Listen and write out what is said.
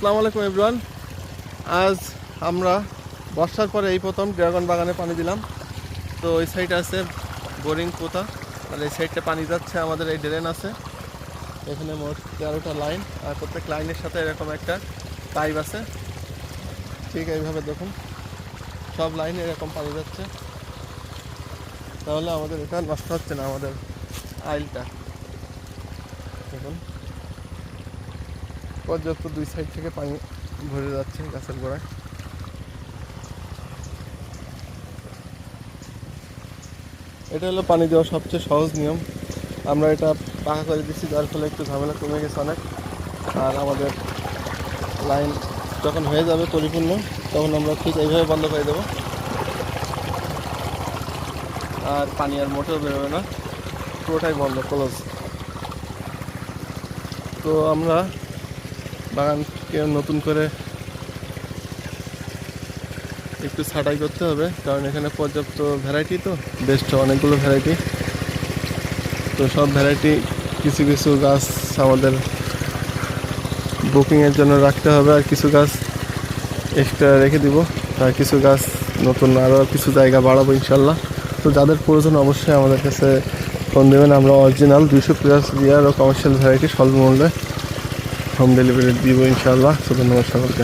আসসালামু আলাইকুম এভরিওয়ান আজ আমরা বর্ষার পরে এই প্রথম ড্রাগন বাগানে পানি দিলাম। তো ওই সাইডে আছে বোরিং পোতা। আর এই সাইডটা পানি যাচ্ছে, আমাদের এই ড্রেন আছে। এখানে মোট তেরোটা লাইন আর প্রত্যেক লাইনের সাথে এরকম একটা পাইপ আছে। ঠিক এইভাবে দেখুন, সব লাইনে এরকম পানি যাচ্ছে। তাহলে আমাদের এটা নষ্ট হচ্ছে না, আমাদের আইলটা। দেখুন। পর্যাপ্ত দুই সাইড থেকে পানি ভরে যাচ্ছে গাছের গোড়ায়। এটা হলো পানি দেওয়ার সবচেয়ে সহজ নিয়ম। আমরা এটা পাকা করে দিচ্ছি যার ফলে একটু ঝামেলা কমে গেছে অনেক। আর আমাদের লাইন যখন হয়ে যাবে পরিপূর্ণ, তখন আমরা ঠিক এইভাবে বন্ধ করে দেবো। আর পানি আর মোটেও বেরোবে না, পুরোটাই বন্ধ ক্লোজ তো আমরা বাগানকে নতুন করে একটু ছাঁটাই করতে হবে, কারণ এখানে পর্যাপ্ত ভ্যারাইটি তো বেস্ট অনেকগুলো ভ্যারাইটি তো সব ভ্যারাইটি কিছু কিছু গাছ আমাদের বুকিংয়ের জন্য রাখতে হবে, আর কিছু গাছ এক্সট্রা রেখে দিব, আর কিছু গাছ নতুন আরও কিছু জায়গা বাড়াবো ইনশাল্লাহ। তো যাদের প্রয়োজন অবশ্যই আমাদের কাছে ফোন দেবেন, আমরা অরিজিনাল দুইশো প্লাস রিয়ার ও কমার্শিয়াল ভ্যারাইটি স্বল্প মূল্যে হোম ডেলিভারি দিব ইনশাল্লাহ তো ধন্যবাদ সকলকে